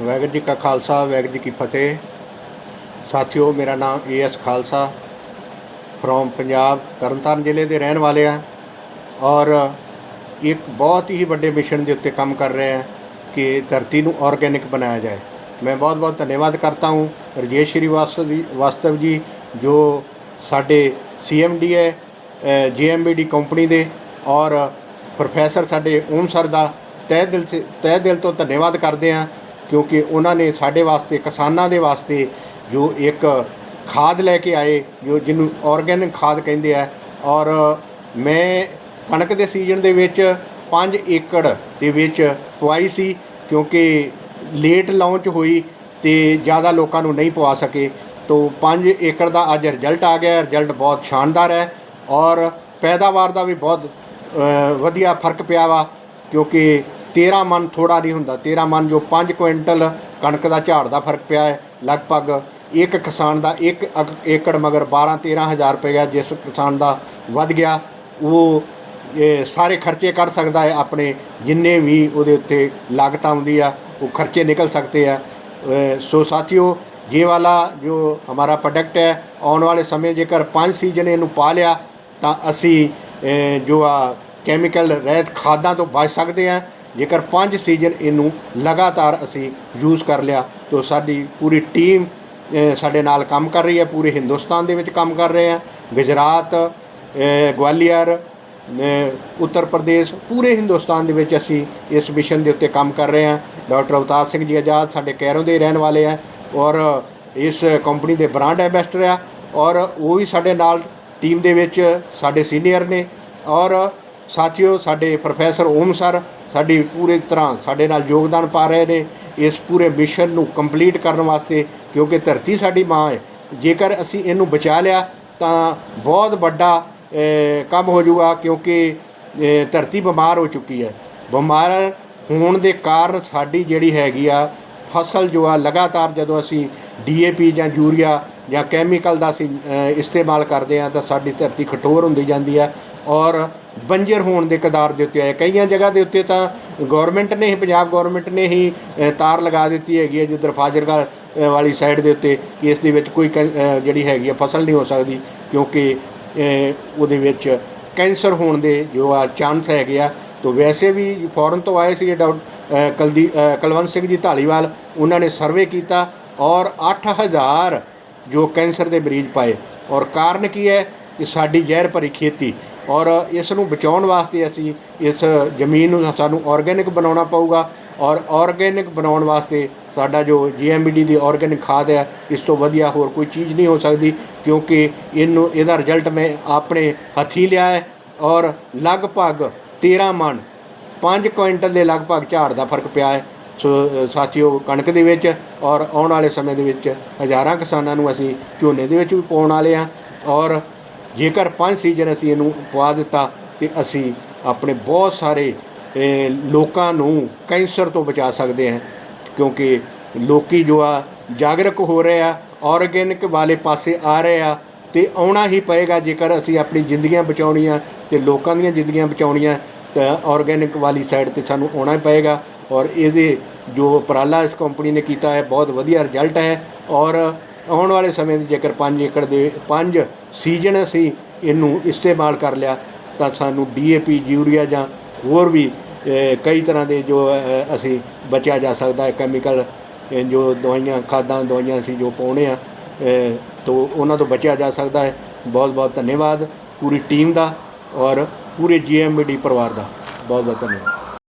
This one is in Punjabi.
ਵਾਹਿਗੁਰੂ ਜੀ ਕਾ ਖਾਲਸਾ, ਵਾਹਿਗੁਰੂ ਜੀ ਕੀ ਫਤਿਹ। ਸਾਥੀਓ, ਮੇਰਾ ਨਾਮ ਏਐਸ ਖਾਲਸਾ ਫਰੋਮ ਪੰਜਾਬ, ਤਰਨਤਾਰਨ ਜ਼ਿਲ੍ਹੇ ਦੇ ਰਹਿਣ ਵਾਲੇ ਆ। ਔਰ ਇੱਕ ਬਹੁਤ ਹੀ ਵੱਡੇ ਮਿਸ਼ਨ ਦੇ ਉੱਤੇ ਕੰਮ ਕਰ ਰਹੇ ਹਾਂ ਕਿ ਧਰਤੀ ਨੂੰ ਆਰਗੈਨਿਕ ਬਣਾਇਆ ਜਾਏ। ਮੈਂ ਬਹੁਤ ਬਹੁਤ ਧੰਨਵਾਦ ਕਰਤਾ ਹੂੰ ਰਜੇਸ਼ ਸ਼੍ਰੀਵਾਸਤਵ ਜੀ, ਵਾਸਤਵ ਜੀ, ਜੋ ਸਾਡੇ ਸੀਐਮਡੀ ਹੈ ਜੀਐਮਬੀਡੀ ਕੰਪਨੀ ਦੇ। ਔਰ ਪ੍ਰੋਫੈਸਰ ਸਾਡੇ ਓਮ ਸਰ ਦਾ ਤਹਿ ਦਿਲ ਸੇ, ਤਹਿ ਦਿਲ ਤੋਂ ਧੰਨਵਾਦ ਕਰਦੇ ਹਾਂ ਕਿਉਂਕਿ ਉਹਨਾਂ ਨੇ ਸਾਡੇ ਵਾਸਤੇ, ਕਿਸਾਨਾਂ ਦੇ ਵਾਸਤੇ ਜੋ ਇੱਕ ਖਾਦ ਲੈ ਕੇ ਆਏ, ਜੋ ਜਿਹਨੂੰ ਆਰਗੈਨਿਕ ਖਾਦ ਕਹਿੰਦੇ ਆ। ਔਰ ਮੈਂ ਕਣਕ ਦੇ ਸੀਜ਼ਨ ਦੇ ਵਿੱਚ 5 ਏਕੜ ਦੇ ਵਿੱਚ ਪਵਾਈ ਸੀ, ਕਿਉਂਕਿ ਲੇਟ ਲਾਂਚ ਹੋਈ ਤੇ ਜ਼ਿਆਦਾ ਲੋਕਾਂ ਨੂੰ ਨਹੀਂ ਪਵਾ ਸਕੇ। ਤੋਂ 5 ਏਕੜ ਦਾ ਅੱਜ ਰਿਜ਼ਲਟ ਆ ਗਿਆ ਰਿਜ਼ਲਟ ਬਹੁਤ ਸ਼ਾਨਦਾਰ ਹੈ। ਔਰ ਪੈਦਾਵਾਰ ਦਾ ਵੀ ਬਹੁਤ ਵਧੀਆ ਫ਼ਰਕ ਪਿਆ ਵਾ, ਕਿਉਂਕਿ 13 ਮਨ ਥੋੜਾ ਨਹੀਂ ਹੁੰਦਾ। 13 ਮਨ ਜੋ 5 ਕੁਇੰਟਲ ਕਣਕ ਦਾ ਝਾੜ ਦਾ ਫ਼ਰਕ ਪਿਆ ਹੈ। ਲਗਭਗ ਇੱਕ ਕਿਸਾਨ ਦਾ ਇੱਕ ਏਕੜ ਮਗਰ 12 13000 ਰੁਪਏ ਗਿਆ, ਜਿਸ ਕਿਸਾਨ ਦਾ ਵੱਧ ਗਿਆ। ਉਹ, ਇਹ ਸਾਰੇ ਖਰਚੇ ਕੱਢ ਸਕਦਾ ਹੈ। ਆਪਣੇ ਜਿੰਨੇ ਵੀ ਉਹਦੇ ਉੱਤੇ ਲਾਗਤ ਆਉਂਦੀ ਆ, ਉਹ ਖਰਚੇ ਨਿਕਲ ਸਕਦੇ ਆ। ਸੋ ਸਾਥੀਓ, ਜੇ ਵਾਲਾ ਜੋ ਹਮਾਰਾ ਪ੍ਰੋਡਕਟ ਹੈ, ਆਉਣ ਵਾਲੇ ਸਮੇਂ ਜੇਕਰ ਪੰਜ ਸੀਜ਼ਨ ਇਹਨੂੰ ਪਾ ਲਿਆ, ਤਾਂ ਅਸੀਂ ਜੋ ਆ ਕੈਮੀਕਲ ਰਹਿਤ ਖਾਦਾਂ ਤੋਂ ਬਚ ਸਕਦੇ ਆ। ਜੇਕਰ ਪੰਜ ਸੀਜ਼ਨ ਇਹਨੂੰ ਲਗਾਤਾਰ ਅਸੀਂ ਯੂਜ਼ ਕਰ ਲਿਆ, ਤਾਂ ਸਾਡੀ ਪੂਰੀ ਟੀਮ ਸਾਡੇ ਨਾਲ ਕੰਮ ਕਰ ਰਹੀ ਹੈ, ਪੂਰੇ ਹਿੰਦੁਸਤਾਨ ਦੇ ਵਿੱਚ ਕੰਮ ਕਰ ਰਹੇ ਆ ਗੁਜਰਾਤ ਗਵਾਲੀਅਰ ਉੱਤਰ ਪ੍ਰਦੇਸ਼, ਪੂਰੇ ਹਿੰਦੁਸਤਾਨ ਦੇ ਵਿੱਚ ਅਸੀਂ ਇਸ ਮਿਸ਼ਨ ਦੇ ਉੱਤੇ ਕੰਮ ਕਰ ਰਹੇ ਹਾਂ। ਡਾਕਟਰ ਅਵਤਾਰ ਸਿੰਘ ਜੀ ਆਜ਼ਾਦ ਸਾਡੇ ਕੈਰੋਂ ਦੇ ਰਹਿਣ ਵਾਲੇ ਆ ਔਰ ਇਸ ਕੰਪਨੀ ਦੇ ਬ੍ਰਾਂਡ ਐਂਬੈਸਡਰ ਆ ਔਰ ਉਹ ਵੀ ਸਾਡੇ ਨਾਲ ਟੀਮ ਦੇ ਵਿੱਚ ਸਾਡੇ ਸੀਨੀਅਰ ਨੇ ਔਰ ਸਾਥੀਓ ਸਾਡੇ ਪ੍ਰੋਫੈਸਰ ਓਮ ਸਰ ਸਾਡੀ ਪੂਰੇ ਤਰ੍ਹਾਂ ਸਾਡੇ ਨਾਲ ਯੋਗਦਾਨ ਪਾ ਰਹੇ ਨੇ, ਇਸ ਪੂਰੇ ਮਿਸ਼ਨ ਨੂੰ ਕੰਪਲੀਟ ਕਰਨ ਵਾਸਤੇ, ਕਿਉਂਕਿ ਧਰਤੀ ਸਾਡੀ ਮਾਂ ਹੈ। ਜੇਕਰ ਅਸੀਂ ਇਹਨੂੰ ਬਚਾ ਲਿਆ, ਤਾਂ ਬਹੁਤ ਵੱਡਾ ਕੰਮ ਹੋ ਜਾਊਗਾ, ਕਿਉਂਕਿ ਧਰਤੀ ਬਿਮਾਰ ਹੋ ਚੁੱਕੀ ਹੈ। ਬਿਮਾਰ ਹੋਣ ਦੇ ਕਾਰਨ ਸਾਡੀ ਜਿਹੜੀ ਹੈਗੀ ਆ, ਫਸਲ ਜੋ ਆ, ਲਗਾਤਾਰ ਜਦੋਂ ਅਸੀਂ ਡੀਏਪੀ ਜਾਂ ਯੂਰੀਆ ਜਾਂ ਕੈਮੀਕਲ ਦਾ ਅਸੀਂ ਇਸਤੇਮਾਲ ਕਰਦੇ ਆ ਤਾਂ ਸਾਡੀ ਧਰਤੀ ਕਠੋਰ ਹੁੰਦੀ ਜਾਂਦੀ ਆ ਔਰ ਬੰਜਰ ਹੋਣ ਦੇ ਕਦਾਰ ਦੇ ਉੱਤੇ ਆਏ ਕਈਆਂ ਜਗ੍ਹਾ ਦੇ ਉੱਤੇ ਤਾਂ ਗਵਰਨਮੈਂਟ ਨੇ ਹੀ ਪੰਜਾਬ ਗਵਰਨਮੈਂਟ ਨੇ ਹੀ ਤਾਰ ਲਗਾ ਦਿੱਤੀ ਹੈਗੀ ਹੈ ਜਿੱਧਰ ਫਾਜ਼ਿਲਕਾ ਵਾਲੀ ਸਾਈਡ ਦੇ ਉੱਤੇ ਕਿ ਇਸ ਦੇ ਵਿੱਚ ਕੋਈ ਕੈ- ਜਿਹੜੀ ਹੈਗੀ ਆ ਫਸਲ ਨਹੀਂ ਹੋ ਸਕਦੀ ਕਿਉਂਕਿ ਉਹਦੇ ਵਿੱਚ ਕੈਂਸਰ ਹੋਣ ਦੇ ਜੋ ਆ ਚਾਂਸ ਹੈਗੇ ਆ। ਤੋਂ ਵੈਸੇ ਵੀ ਫੋਰਨ ਤੋਂ ਆਏ ਸੀ ਡਾਕਟਰ ਕਲਦੀ ਅ, ਕੁਲਵੰਤ ਸਿੰਘ ਜੀ ਢਾਲੀਵਾਲ ਉਹਨਾਂ ਨੇ ਸਰਵੇ ਕੀਤਾ ਔਰ 8000 ਜੋ ਕੈਂਸਰ ਦੇ ਮਰੀਜ਼ ਪਾਏ। ਔਰ ਕਾਰਨ ਕੀ ਹੈ? ਕਿ ਸਾਡੀ ਜ਼ਹਿਰ ਭਰੀ ਖੇਤੀ। ਔਰ ਇਸ ਨੂੰ ਬਚਾਉਣ ਵਾਸਤੇ ਅਸੀਂ ਇਸ ਜ਼ਮੀਨ ਨੂੰ ਸਾਨੂੰ ਆਰਗੈਨਿਕ ਬਣਾਉਣਾ ਪਊਗਾ ਔਰ ਆਰਗੈਨਿਕ ਬਣਾਉਣ ਵਾਸਤੇ ਸਾਡਾ ਜੋ ਜੀਐਮਬੀਡੀ ਦੀ ਆਰਗੈਨਿਕ ਖਾਦ ਹੈ, ਇਸ ਤੋਂ ਵਧੀਆ ਹੋਰ ਕੋਈ ਚੀਜ਼ ਨਹੀਂ ਹੋ ਸਕਦੀ ਕਿਉਂਕਿ ਇਹਨੂੰ, ਇਹਦਾ ਰਿਜ਼ਲਟ ਮੈਂ ਆਪਣੇ ਹੱਥੀਂ ਲਿਆ ਹੈ ਔਰ ਲਗਭਗ 13 ਮਣ 5 ਕੁਇੰਟਲ ਦੇ ਲਗਭਗ ਝਾੜ ਦਾ ਫ਼ਰਕ ਪਿਆ ਹੈ। ਸੋ ਸਾਥੀਓ, ਕਣਕ ਦੇ ਵਿੱਚ ਔਰ ਆਉਣ ਵਾਲੇ ਸਮੇਂ ਦੇ ਵਿੱਚ ਹਜ਼ਾਰਾਂ ਕਿਸਾਨਾਂ ਨੂੰ ਅਸੀਂ ਝੋਨੇ ਦੇ ਵਿੱਚ ਵੀ ਪਾਉਣ ਵਾਲੇ ਹਾਂ ਔਰ ਜੇਕਰ ਪੰਜ ਸੀਜ਼ਨ ਅਸੀਂ ਇਹਨੂੰ ਪਵਾ ਦਿੱਤਾ ਤੇ ਅਸੀਂ ਆਪਣੇ ਬਹੁਤ ਸਾਰੇ ਲੋਕਾਂ ਨੂੰ ਕੈਂਸਰ ਤੋਂ ਬਚਾ ਸਕਦੇ ਹਾਂ। ਕਿਉਂਕਿ ਲੋਕੀ ਜੋ ਆ, ਜਾਗਰੂਕ ਹੋ ਰਹੇ ਆ ਆਰਗੈਨਿਕ ਵਾਲੇ ਪਾਸੇ ਆ ਰਹੇ ਆ ਤੇ ਆਉਣਾ ਹੀ ਪਏਗਾ ਜੇਕਰ ਅਸੀਂ ਆਪਣੀ ਜ਼ਿੰਦਗੀਆਂ ਬਚਾਉਣੀਆਂ ਤੇ ਲੋਕਾਂ ਦੀਆਂ ਜ਼ਿੰਦਗੀਆਂ ਬਚਾਉਣੀਆਂ, ਤਾਂ ਆਰਗੈਨਿਕ ਵਾਲੀ ਸਾਈਡ ਤੇ ਸਾਨੂੰ ਆਉਣਾ ਹੀ ਪਏਗਾ। ਔਰ ਇਹਦੇ ਜੋ ਉਪਰਾਲਾ ਇਸ ਕੰਪਨੀ ਨੇ ਕੀਤਾ ਹੈ, ਬਹੁਤ ਵਧੀਆ ਰਿਜ਼ਲਟ ਹੈ। ਔਰ ਆਉਣ ਵਾਲੇ ਸਮੇਂ ਦੇ ਜੇਕਰ 5 ਏਕੜ ਦੇ 5 ਸੀਜ਼ਨ ਅਸੀਂ ਇਹਨੂੰ ਇਸਤੇਮਾਲ ਕਰ ਲਿਆ, ਤਾਂ ਸਾਨੂੰ ਡੀਏਪੀ, ਯੂਰੀਆ ਜਾਂ ਹੋਰ ਵੀ ਕਈ ਤਰ੍ਹਾਂ ਦੇ ਜੋ ਅਸੀਂ ਬਚਿਆ ਜਾ ਸਕਦਾ ਹੈ ਕੈਮੀਕਲ ਜੋ ਦਵਾਈਆਂ, ਖਾਦਾਂ, ਦਵਾਈਆਂ ਅਸੀਂ ਜੋ ਪਾਉਣੇ ਆ ਤੋਂ ਉਹਨਾਂ ਤੋਂ ਬਚਿਆ ਜਾ ਸਕਦਾ ਹੈ। ਬਹੁਤ ਬਹੁਤ ਧੰਨਵਾਦ ਪੂਰੀ ਟੀਮ ਦਾ ਔਰ ਪੂਰੇ ਜੀਐਮਬੀਡੀ ਪਰਿਵਾਰ ਦਾ। ਬਹੁਤ ਬਹੁਤ ਧੰਨਵਾਦ।